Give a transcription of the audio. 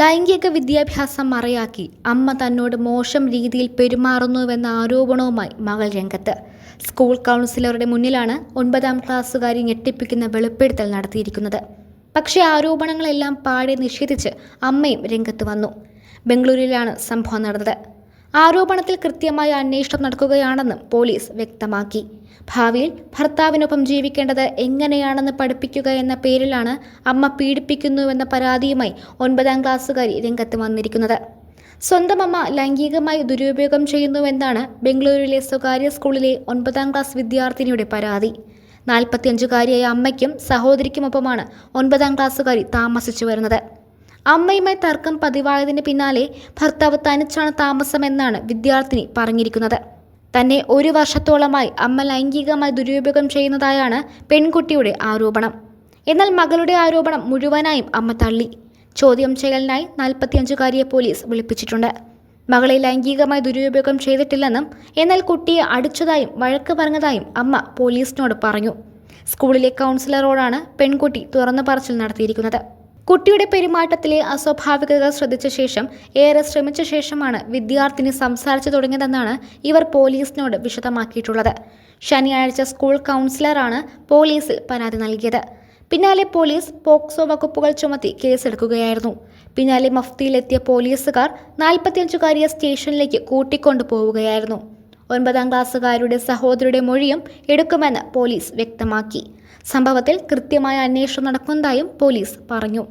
ലൈംഗിക വിദ്യാഭ്യാസം മറയാക്കി അമ്മ തന്നോട് മോശം രീതിയിൽ പെരുമാറുന്നുവെന്ന ആരോപണവുമായി മകൾ രംഗത്ത്. സ്കൂൾ കൗൺസിലറുടെ മുന്നിലാണ് ഒൻപതാം ക്ലാസ്സുകാരി ഞെട്ടിപ്പിക്കുന്ന വെളിപ്പെടുത്തൽ നടത്തിയിരിക്കുന്നത്. പക്ഷേ ആരോപണങ്ങളെല്ലാം പാടെ നിഷേധിച്ച് അമ്മയും രംഗത്ത് വന്നു. ബംഗളൂരുവിലാണ് സംഭവം നടന്നത്. ആരോപണത്തിൽ കൃത്യമായ അന്വേഷണം നടക്കുകയാണെന്നും പോലീസ് വ്യക്തമാക്കി. ഭാവിയിൽ ഭർത്താവിനൊപ്പം ജീവിക്കേണ്ടത് എങ്ങനെയാണെന്ന് പഠിപ്പിക്കുക എന്ന പേരിലാണ് അമ്മ പീഡിപ്പിക്കുന്നുവെന്ന പരാതിയുമായി ഒൻപതാം ക്ലാസ്സുകാരി രംഗത്ത് വന്നിരിക്കുന്നത്. സ്വന്തം അമ്മ ലൈംഗികമായി ദുരുപയോഗം ചെയ്യുന്നുവെന്നാണ് ബംഗളൂരുവിലെ സ്വകാര്യ സ്കൂളിലെ ഒൻപതാം ക്ലാസ് വിദ്യാർത്ഥിനിയുടെ പരാതി. നാൽപ്പത്തിയഞ്ചുകാരിയായ അമ്മയ്ക്കും സഹോദരിക്കുമൊപ്പമാണ് ഒൻപതാം ക്ലാസ്സുകാരി താമസിച്ചു വരുന്നത് അമ്മയുമായി തർക്കം പതിവായതിന് പിന്നാലെ ഭർത്താവ് തനിച്ചാണ് താമസമെന്നാണ് വിദ്യാർത്ഥിനി പറഞ്ഞിരിക്കുന്നത്. തന്നെ ഒരു വർഷത്തോളമായി അമ്മ ലൈംഗികമായി ദുരുപയോഗം ചെയ്യുന്നതായാണ് പെൺകുട്ടിയുടെ ആരോപണം. എന്നാൽ മകളുടെ ആരോപണം മുഴുവനായും അമ്മ തള്ളി. ചോദ്യം ചെയ്യലിനായി നാൽപ്പത്തിയഞ്ചുകാരിയെ പോലീസ് വിളിപ്പിച്ചിട്ടുണ്ട്. മകളെ ലൈംഗികമായി ദുരുപയോഗം ചെയ്തിട്ടില്ലെന്നും എന്നാൽ കുട്ടിയെ അടിച്ചതായും വഴക്ക് പറഞ്ഞതായും അമ്മ പോലീസിനോട് പറഞ്ഞു. സ്കൂളിലെ കൗൺസിലറോടാണ് പെൺകുട്ടി തുറന്നു പറച്ചിൽ നടത്തിയിരിക്കുന്നത്. കുട്ടിയുടെ പെരുമാറ്റത്തിലെ അസ്വാഭാവികത ശ്രദ്ധിച്ച ശേഷം ഏറെ ശ്രമിച്ച ശേഷമാണ് വിദ്യാർത്ഥിനി സംസാരിച്ചു തുടങ്ങിയതെന്നാണ് ഇവർ പോലീസിനോട് വിശദമാക്കിയിട്ടുള്ളത്. ശനിയാഴ്ച സ്കൂൾ കൗൺസിലറാണ് പോലീസിൽ പരാതി നൽകിയത്. പിന്നാലെ പോലീസ് പോക്സോ വകുപ്പുകൾ ചുമത്തി കേസെടുക്കുകയായിരുന്നു. പിന്നാലെ മഫ്തിയിലെത്തിയ പോലീസുകാർ നാൽപ്പത്തിയഞ്ചുകാരിയെ സ്റ്റേഷനിലേക്ക് കൂട്ടിക്കൊണ്ടു പോവുകയായിരുന്നു ഒൻപതാം ക്ലാസ്സുകാരുടെ സഹോദരിയുടെ മൊഴിയും എടുക്കുമെന്ന് പോലീസ് വ്യക്തമാക്കി. സംഭവത്തിൽ കൃത്യമായ അന്വേഷണം നടക്കുന്നതായും പോലീസ് പറഞ്ഞു.